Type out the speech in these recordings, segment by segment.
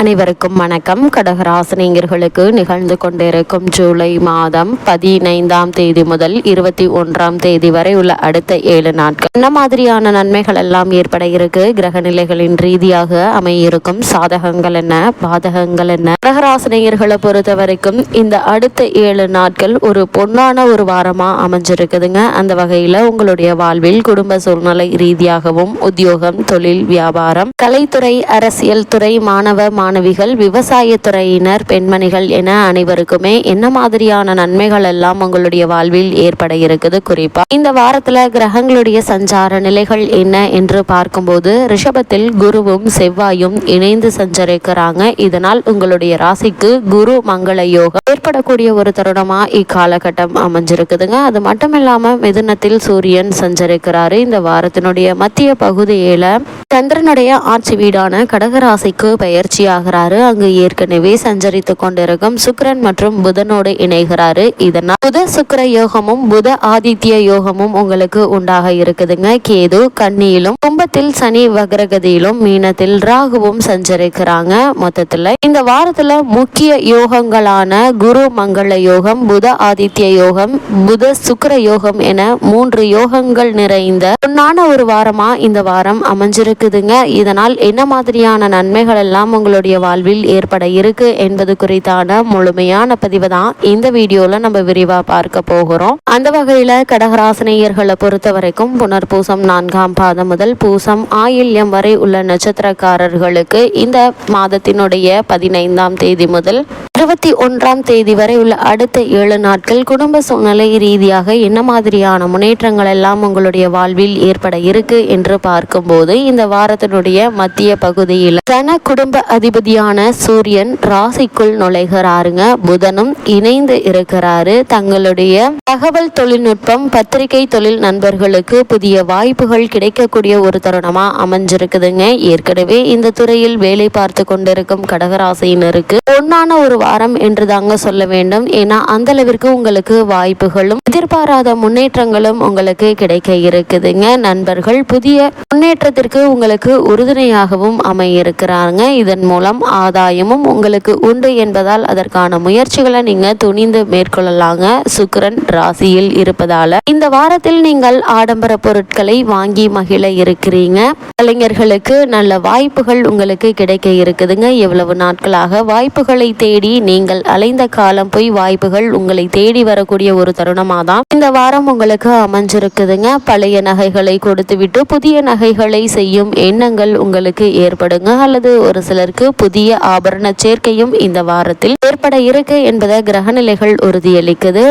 அனைவருக்கும் வணக்கம். கடகராசினியர்களுக்கு நிகழ்ந்து கொண்டிருக்கும் ஜூலை மாதம் பதினைந்தாம் தேதி முதல் இருபத்தி ஒன்றாம் தேதி வரை உள்ள அடுத்த ஏழு நாட்கள். என்ன மாதிரியான நன்மைகள் எல்லாம் ஏற்பட இருக்கு? கிரக நிலைகளின் ரீதியாக அமையிருக்கும் சாதகங்கள் என்ன? பாதகங்கள் என்ன? கடகராசினியர்களை பொறுத்த வரைக்கும் இந்த அடுத்த ஏழு நாட்கள் ஒரு பொன்னான ஒரு வாரமா அமைஞ்சிருக்குதுங்க. அந்த வகையில உங்களுடைய வாழ்வில் குடும்ப சூழ்நிலை ரீதியாகவும் உத்தியோகம் தொழில் வியாபாரம் கலைத்துறை அரசியல் துறை மாணவ மாணவிகள் விவசாயத்துறையினர் பெண்மணிகள் என அனைவருக்குமே என்ன மாதிரியான நன்மைகள் எல்லாம் உங்களுடைய வாழ்வில் ஏற்பட இருக்குது? குறிப்பா இந்த வாரத்துல கிரகங்களுடைய சஞ்சார நிலைகள் என்ன என்று பார்க்கும்போது ரிஷபத்தில் குருவும் செவ்வாயும் இணைந்து சஞ்சரிக்கிறாங்க. இதனால் உங்களுடைய ராசிக்கு குரு மங்கள யோகம் ஏற்படக்கூடிய ஒரு தருணமா இக்காலகட்டம் அமைஞ்சிருக்குதுங்க. அது மட்டும் இல்லாம மிதுனத்தில் சூரியன் சஞ்சரிக்கிறாரு. இந்த வாரத்தினுடைய மத்திய பகுதியில சந்திரனுடைய ஆட்சி வீடான கடகராசிக்கு பயிற்சியாகிறாரு அங்கு ஏற்கனவே சஞ்சரித்து கொண்டிருக்கும் சுக்கரன் மற்றும் புதனோடு இணைகிறாரு. இதனால் புத சுக்கர யோகமும் புத ஆதித்ய யோகமும் உங்களுக்கு உண்டாக இருக்குதுங்க. கேது கண்ணியிலும் கும்பத்தில் சனி வக்ரகதியிலும் மீனத்தில் ராகுவும் சஞ்சரிக்கிறாங்க. மொத்தத்துல இந்த வாரத்துல முக்கிய யோகங்களான குரு மங்கள யோகம் புத ஆதித்ய யோகம் புத சுக்கர யோகம் என மூன்று யோகங்கள் நிறைந்த பொன்னான ஒரு வாரமா இந்த வாரம் இருக்குதுங்க. இதனால் என்ன மாதிரியான நன்மைகள் எல்லாம் உங்களுடைய வாழ்வில் ஏற்பட இருக்கு என்பது குறித்தான முழுமையான பதிவு தான் இந்த வீடியோவில் நம்ம விரிவாக பார்க்க போகிறோம். அந்த வகையில் கடகராசினியர்களை பொறுத்த வரைக்கும் புனர்பூசம் நான்காம் பாதம் முதல் பூசம் ஆயில்யம் வரை உள்ள நட்சத்திரக்காரர்களுக்கு இந்த மாதத்தினுடைய பதினைந்தாம் தேதி முதல் இருபத்தி ஒன்றாம் தேதி வரை உள்ள அடுத்த ஏழு நாட்கள் குடும்ப சூழ்நிலை ரீதியாக என்ன மாதிரியான முன்னேற்றங்கள் எல்லாம் உங்களுடைய வாழ்வில் ஏற்பட இருக்கு என்று பார்க்கும்போது இந்த வாரத்தினுடைய மத்திய பகுதியில் கன குடும்ப அதிபதியான சூரியன் ராசிக்குள் நுழைகிறாருங்க. புதனும் இணைந்து இருக்கிறாரு. தங்களுடைய தகவல் தொழில்நுட்பம் பத்திரிகை தொழில் நண்பர்களுக்கு புதிய வாய்ப்புகள் கிடைக்கக்கூடிய ஒரு தருணமாக அமைஞ்சிருக்குதுங்க. ஏற்கனவே இந்த துறையில் வேலை பார்த்து கொண்டிருக்கும் கடகராசியினருக்கு பொன்னான ஒரு வாரம் என்று தாங்க சொல்ல வேண்டும். ஏன்னா அந்த அளவிற்கு உங்களுக்கு வாய்ப்புகளும் எதிர்பாராத முன்னேற்றங்களும் உங்களுக்கு கிடைக்க இருக்குதுங்க. நண்பர்கள் புதிய முன்னேற்றத்திற்கு உங்களுக்கு உறுதுணையாகவும் அமையிருக்கிறாங்க. இதன் மூலம் ஆதாயமும் உங்களுக்கு உண்டு என்பதால் அதற்கான முயற்சிகளை நீங்க துணிந்து மேற்கொள்ளலாங்க. சுக்கிரன் ராசியில் இருப்பதால இந்த வாரத்தில் நீங்கள் ஆடம்பர பொருட்களை வாங்கி மகிழ இருக்கிறீங்க. கலைஞர்களுக்கு நல்ல வாய்ப்புகள் உங்களுக்கு கிடைக்க இருக்குதுங்க. எவ்வளவு நாட்களாக வாய்ப்புகளை தேடி நீங்கள் அலைந்த காலம் போய் வாய்ப்புகள் உங்களை தேடி வரக்கூடிய ஒரு தருணமாக தான் இந்த வாரம் உங்களுக்கு அமைஞ்சிருக்குதுங்க. பழைய நகைகளை கொடுத்துவிட்டு புதிய நகைகளை செய்யும் எண்ணங்கள் உங்களுக்கு ஏற்படுங்க. அல்லது ஒரு சிலருக்கு புதிய ஆபரண சேர்க்கையும் இந்த வாரத்தில் ஏற்பட இருக்கு என்பதை கிரகநிலைகள் உறுதியளிக்குது.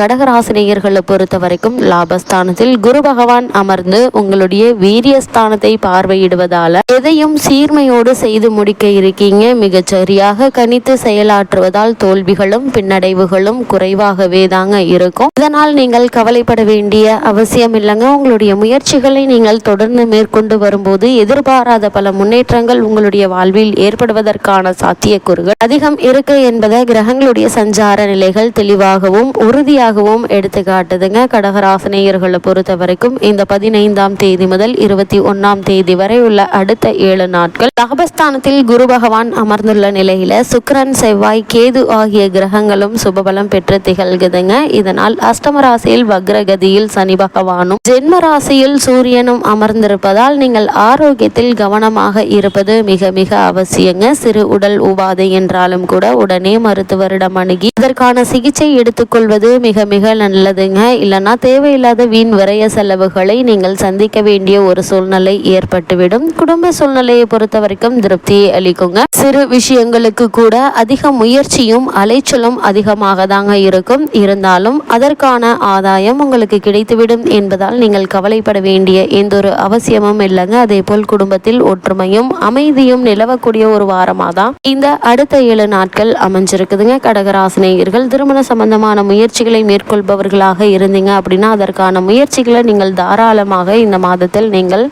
கடகராசினி கடகராசினியர்களை பொறுத்த வரைக்கும் லாபஸ்தானத்தில் குரு பகவான் அமர்ந்து உங்களுடைய வீரியஸ்தானத்தை பார்வையிடுவதால எதையும் சீர்மையோடு செய்து முடிக்க இருக்கீங்க. மிகச்சரியாக கணித்து செயலாற்றுவதால் தோல்விகளும் பின்னடைவுகளும் குறைவாகவே தாங்க இருக்கும். இதனால் நீங்கள் கவலைப்பட வேண்டிய அவசியம் இல்லைங்க. உங்களுடைய முயற்சிகளை நீங்கள் தொடர்ந்து மேற்கொண்டு வரும்போது எதிர்பாராத பல முன்னேற்றங்கள் உங்களுடைய வாழ்வில் ஏற்படுவதற்கான சாத்தியக்கூறுகள் அதிகம் இருக்கு என்பதை கிரகங்களுடைய சஞ்சார நிலைகள் தெளிவாகவும் உறுதியாகவும் எடுத்து காட்டுதுங்க. கடகராசனேயர்களை பொறுத்த வரைக்கும் இந்த பதினைந்தாம் தேதி முதல் இருபத்தி ஒன்னாம் தேதி வரை உள்ள அடுத்த ஏழு நாட்கள். லாபஸ்தானத்தில் குரு பகவான் அமர்ந்துள்ள நிலையில சுக்கரன் செவ்வாய் கேது ஆகிய கிரகங்களும் சுபபலம் பெற்று திகழ்குதுங்க. இதனால் அஷ்டமராசியில் வக்ரகதியில் சனி பகவானும் ஜென்ம ராசியில் சூரியனும் அமர்ந்திருப்பதால் நீங்கள் ஆரோக்கியத்தில் கவனமாக இருப்பது மிக மிக அவசியங்க. சிறு உடல் உபாதை என்றாலும் கூட உடனே மருத்துவரிடம் அணுகி இதற்கான சிகிச்சை எடுத்துக்கொள்வது மிக மிக நல்ல நல்லதுங்க. இல்லைன்னா தேவையில்லாத வீண் விரைய செலவுகளை நீங்கள் சந்திக்க வேண்டிய ஒரு சூழ்நிலை ஏற்பட்டுவிடும். குடும்ப சூழ்நிலையை பொறுத்த வரைக்கும் திருப்தியை அளிக்குங்க. சிறு விஷயங்களுக்கு கூட அதிக முயற்சியும் அலைச்சலும் அதிகமாக தாங்க இருக்கும். இருந்தாலும் அதற்கான ஆதாயம் உங்களுக்கு கிடைத்துவிடும் என்பதால் நீங்கள் கவலைப்பட வேண்டிய எந்த ஒரு அவசியமும் இல்லைங்க. அதே போல் குடும்பத்தில் ஒற்றுமையும் அமைதியும் நிலவக்கூடிய ஒரு வாரமாக தான் இந்த அடுத்த ஏழு நாட்கள் அமைஞ்சிருக்குதுங்க. கடகராசினியர்கள் திருமண சம்பந்தமான முயற்சிகளை மேற்கொள்பவர்கள் மேற்கொள்பவர்களாக இருந்தீங்க அப்படின்னா அதற்கான முயற்சிகளை நீங்கள் தாராளமாக இந்த மாதத்தில் நீங்கள்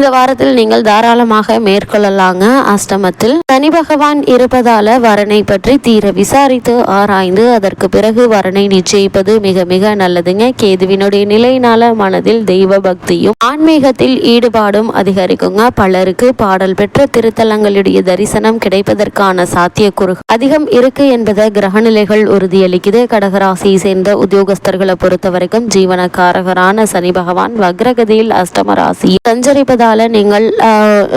இந்த வாரத்தில் நீங்கள் தாராளமாக மேற்கொள்ளலாங்க அஷ்டமத்தில். சனி பகவான் இருப்பதால வரனை பற்றி தீர விசாரித்து ஆராய்ந்து அதற்கு பிறகு வரனை நிச்சயிப்பது மிக மிக நல்லதுங்க. கேதுவினுடைய நிலையினால மனதில் தெய்வ பக்தியும் ஆன்மீகத்தில் ஈடுபாடும் அதிகரிக்குங்க. பலருக்கு பாடல் பெற்ற திருத்தலங்களுடைய தரிசனம் கிடைப்பதற்கான சாத்தியக்கூறு அதிகம் இருக்கு என்பதை கிரகநிலைகள் உறுதியளிக்குது. கடகராசியை சேர்ந்த உத்தியோகஸ்தர்களை பொறுத்தவரைக்கும் ஜீவனக்காரகரான சனி பகவான் வக்ரகதியில் அஷ்டம ராசி அதால் நீங்கள்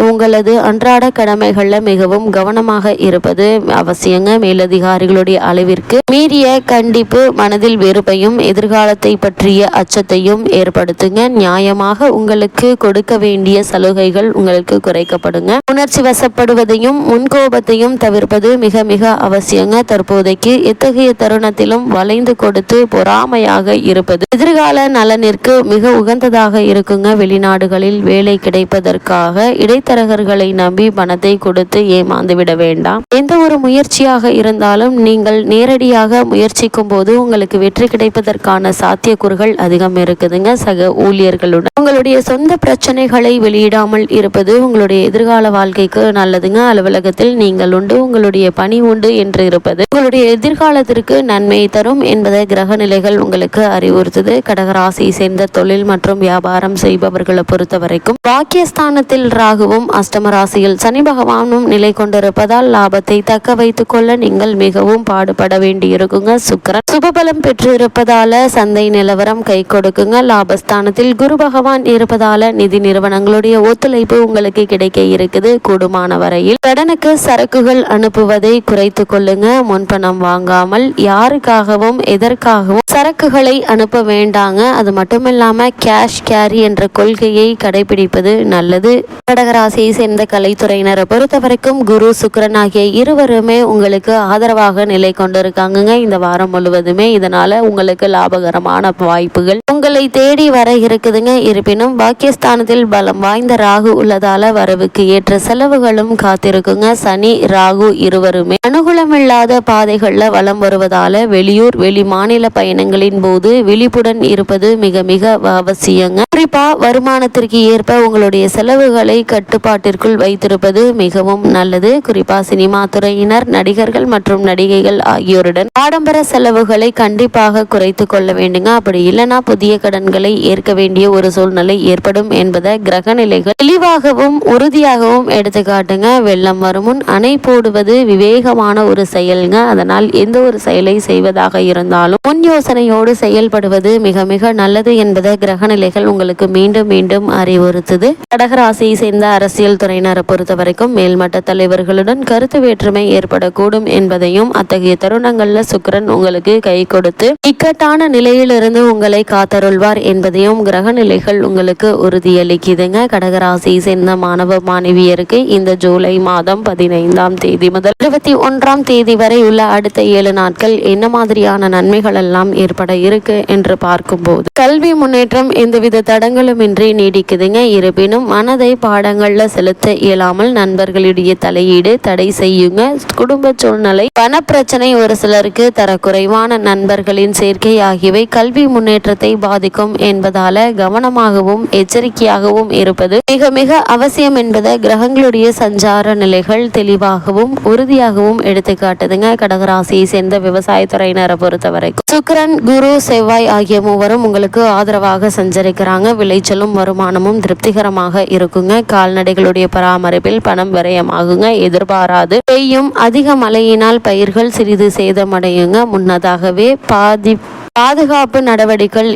உங்களது அன்றாட கடமைகள்ல மிகவும் கவனமாக இருப்பது அவசியங்க. மேலதிகாரிகளுடைய அளவிற்கு மீறிய கண்டிப்பு மனதில் வெறுப்பையும் எதிர்காலத்தை பற்றிய அச்சத்தையும் ஏற்படுத்துங்க. நியாயமாக உங்களுக்கு கொடுக்க வேண்டிய சலுகைகள் உங்களுக்கு குறைக்கப்படுங்க. உணர்ச்சி வசப்படுவதையும் முன்கோபத்தையும் தவிர்ப்பது மிக மிக அவசியங்க. தற்போதைக்கு எத்தகைய தருணத்திலும் வளைந்து கொடுத்து பொறாமையாக இருப்பது எதிர்கால நலனிற்கு மிக உகந்ததாக இருக்குங்க. வெளிநாடுகளில் வேலை கிடைப்பதற்காக இடைத்தரகர்களை நம்பி பணத்தை கொடுத்து ஏமாந்துவிட வேண்டாம். எந்த ஒரு முயற்சியாக இருந்தாலும் நீங்கள் நேரடியாக முயற்சிக்கும் போது உங்களுக்கு வெற்றி கிடைப்பதற்கான சாத்தியக்கூறுகள் அதிகம் இருக்குதுங்க சக ஊழியர்களுடன். உங்களுடைய சொந்த பிரச்சனைகளை வெளியிடாமல் இருப்பது உங்களுடைய எதிர்கால வாழ்க்கைக்கு நல்லதுங்க. அலுவலகத்தில் நீங்கள் உண்டு உங்களுடைய பணி உண்டு என்று இருப்பது உங்களுடைய எதிர்காலத்திற்கு நன்மை தரும் என்பதை கிரக நிலைகள் உங்களுக்கு அறிவுறுத்துது. கடகராசியை சேர்ந்த தொழில் மற்றும் வியாபாரம் செய்பவர்களை பொறுத்த வரைக்கும் பாக்கியஸ்தானத்தில் ராகுவும் அஷ்டம ராசியில் சனி பகவானும் நிலை கொண்டிருப்பதால் லாபத்தை தக்க வைத்துக் கொள்ள நீங்கள் மிகவும் பாடுபட வேண்டியிருக்குங்க. சுக்கரன் சுபபலம் பெற்று இருப்பதால சந்தை நிலவரம் கை கொடுக்குங்க. லாபஸ்தானத்தில் குரு பகவான் இருப்பதால நிதி நிறுவனங்களுடைய ஒத்துழைப்பு உங்களுக்கு கிடைக்க இருக்குது. கூடுமான வரையில் கடனுக்கு சரக்குகள் அனுப்புவதை குறைத்து கொள்ளுங்க. முன்பணம் வாங்காமல் யாருக்காகவும் எதற்காகவும் சரக்குகளை அனுப்ப வேண்டாங்க. அது மட்டுமில்லாம கேஷ் கேரி என்ற கொள்கையை கடைபிடிப்பது நல்லது. கடகராசியை சேர்ந்த கலைத்துறையினரை பொறுத்த வரைக்கும் குரு சுக்கரன் ஆகிய இருவருமே உங்களுக்கு ஆதரவாக நிலை கொண்டிருக்காங்கங்க. இந்த வாரம் முழுவதுமே இதனால உங்களுக்கு லாபகரமான வாய்ப்புகள் உங்களை தேடி வர இருக்குதுங்க. இருப்பினும் பாக்கியஸ்தானத்தில் பலம் வாய்ந்த ராகு உள்ளதால வரவுக்கு ஏற்ற செலவுகளும் காத்திருக்குங்க. சனி ராகு இருவருமே அனுகூலமில்லாத பாதைகள்ல வலம் வருவதால வெளியூர் வெளி மாநில பயணங்களின் போது விழிப்புடன் இருப்பது மிக மிக அவசியங்க. குறிப்பா வருமானத்திற்கு ஏற்ப உங்களுடைய செலவுகளை கட்டுப்பாட்டிற்குள் வைத்திருப்பது மிகவும் நல்லது. குறிப்பா சினிமா துறையினர் நடிகர்கள் மற்றும் நடிகைகள் ஆகியோருடன் ஆடம்பர செலவுகளை கண்டிப்பாக குறைத்து கொள்ள வேண்டுங்க. அப்படி இல்லைன்னா புதிய கடன்களை ஏற்க வேண்டிய ஒரு சூழ்நிலை ஏற்படும் என்பதை கிரக நிலைகள் தெளிவாகவும் உறுதியாகவும் எடுத்து காட்டுங்க வெள்ளம் வருமுன் அணை போடுவது விவேகமான ஒரு செயல்ங்க. அதனால் எந்த ஒரு செயலை செய்வதாக இருந்தாலும் முன் யோசனையோடு செயல்படுவது மிக மிக நல்லது என்பதை கிரக நிலைகள் உங்களுக்கு மீண்டும் மீண்டும் அறிவுறுத்துது. கடகராசியை சேர்ந்த அரசியல் துறையினரை பொறுத்த வரைக்கும் மேல்மட்ட தலைவர்களுடன் கருத்து வேற்றுமை ஏற்படக்கூடும் என்பதையும் அத்தகைய தருணங்கள்ல சுக்கரன் உங்களுக்கு கை கொடுத்து இக்கட்டான நிலையிலிருந்து உங்களை காத்தருள்வார் என்பதையும் கிரக நிலைகள் உங்களுக்கு உறுதியளிக்குதுங்க. கடகராசியை சேர்ந்த மாணவ மாணவியருக்கு இந்த ஜூலை மாதம் பதினைந்தாம் தேதி முதல் இருபத்தி ஒன்றாம் தேதி வரை உள்ள அடுத்த ஏழு நாட்கள் என்ன மாதிரியான நன்மைகள் எல்லாம் ஏற்பட இருக்கு என்று பார்க்கும்போது கல்வி முன்னேற்றம் எந்தவித தடங்களுமின்றி நீடிக்குதுங்க. இருப்பினும் மனதை பாடங்கள்ல செலுத்த இயலாமல் நண்பர்களுடைய தலையீடு தடை செய்யுங்க. குடும்ப சூழ்நிலை. பணப்பிரச்சனை ஒரு சிலருக்கு தரக்குறைவான நண்பர்களின் சேர்க்கை ஆகியவை கல்வி முன்னேற்றத்தை பாதிக்கும் என்பதால கவனமாகவும் எச்சரிக்கையாகவும் இருப்பது மிக மிக அவசியம் என்பதை கிரகங்களுடைய சஞ்சார நிலைகள் தெளிவாகவும் உறுதியாகவும் எடுத்துக்காட்டுதுங்க. கடகராசியை சேர்ந்த விவசாயத்துறையினரை பொறுத்த வரைக்கும் சுக்கிரன் குரு செவ்வாய் ஆகிய மூவரும் உங்களுக்கு ஆதரவாக சஞ்சரிக்கிறாங்க. விளைச்சலும் வருமானமும் திருப்திகரமாக இருக்குங்க. கால்நடைகளுடைய பராமரிப்பில் பணம் விரயமாகுங்க. எதிர்பாராது பெய்யும் அதிக மழையினால் பயிர்கள் சிறிது சேதமடையுங்க. முன்னதாகவே பாதி பாதுகாப்பு நடவடிக்கைகள்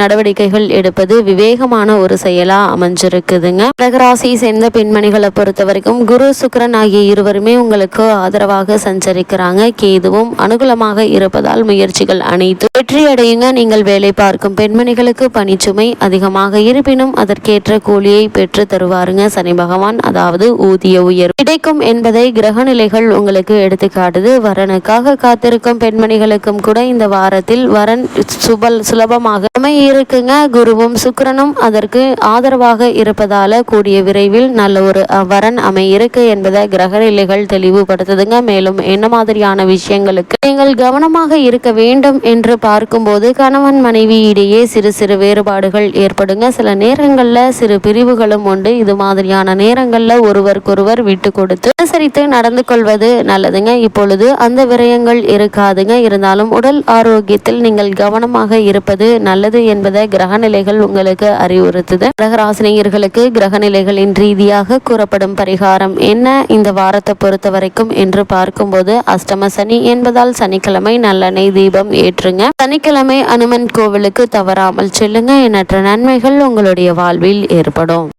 நடவடிக்கைகள் எடுப்பது விவேகமான ஒரு செயலா அமைஞ்சிருக்குதுங்க. கடகராசியை சேர்ந்த பெண்மணிகளை பொறுத்த வரைக்கும் குரு சுக்கரன் ஆகிய இருவருமே உங்களுக்கு ஆதரவாக சஞ்சரிக்கிறாங்க. கேதுவும் அனுகூலமாக இருப்பதால் முயற்சிகள் அனைத்தும் வெற்றியடையுங்க. நீங்கள் வேலை பார்க்கும் பெண்மணிகளுக்கு பணிச்சுமை அதிகமாக இருப்பினும் அதற்கேற்ற கூலியை பெற்று தருவாருங்க. சனி பகவான் அதாவது ஊதிய உயர்வு. கிடைக்கும் என்பதை கிரக நிலைகள் உங்களுக்கு எடுத்துக்காட்டுது. வரனுக்காக காத்திருக்கும் பெண்மணிகளுக்கும் கூட இந்த வாரத்தில் வரன் சுபல் சுலபமாக இருக்குங்க. குருவும் சுக்கிரனும் அதற்கு ஆதரவாக இருப்பதால கூடிய விரைவில் நல்ல ஒரு வரன் அமையிருக்கு இருக்கு என்பதை கிரகநிலைகள் தெளிவுபடுத்துதுங்க. மேலும் என்ன மாதிரியான விஷயங்களுக்கு நீங்கள் கவனமாக இருக்க வேண்டும் என்று பார்க்கும்போது கணவன் மனைவி இடையே சிறு சிறு வேறுபாடுகள் ஏற்படுங்க. சில நேரங்கள்ல சிறு பிரிவுகளும் உண்டு. இது மாதிரியான நேரங்கள்ல ஒருவருக்கொருவர் விட்டு கொடுத்து அனுசரித்து நடந்து கொள்வது நல்லதுங்க. இப்பொழுது அந்த விரயங்கள் இருக்காதுங்க. இருந்தாலும் உடல் ஆரோக்கியத்தில் நீங்கள் கவனமாக இருப்பது நல்லது என்பதை கிரகநிலைகள் உங்களுக்கு அறிவுறுத்துது. கிரகராசினியர்களுக்கு கிரகநிலைகளின் ரீதியாக கூறப்படும் பரிகாரம் என்ன? இந்த வாரத்தை பொறுத்த வரைக்கும் என்று பார்க்கும்போது அஷ்டம சனி என்பதால் சனிக்கிழமை நல்லெண்ணெய் தீபம் ஏற்றுங்க. சனிக்கிழமை அனுமன் கோவிலுக்கு தவறாமல் செல்லுங்க. எண்ணற்ற நன்மைகள் உங்களுடைய வாழ்வில் ஏற்படும்.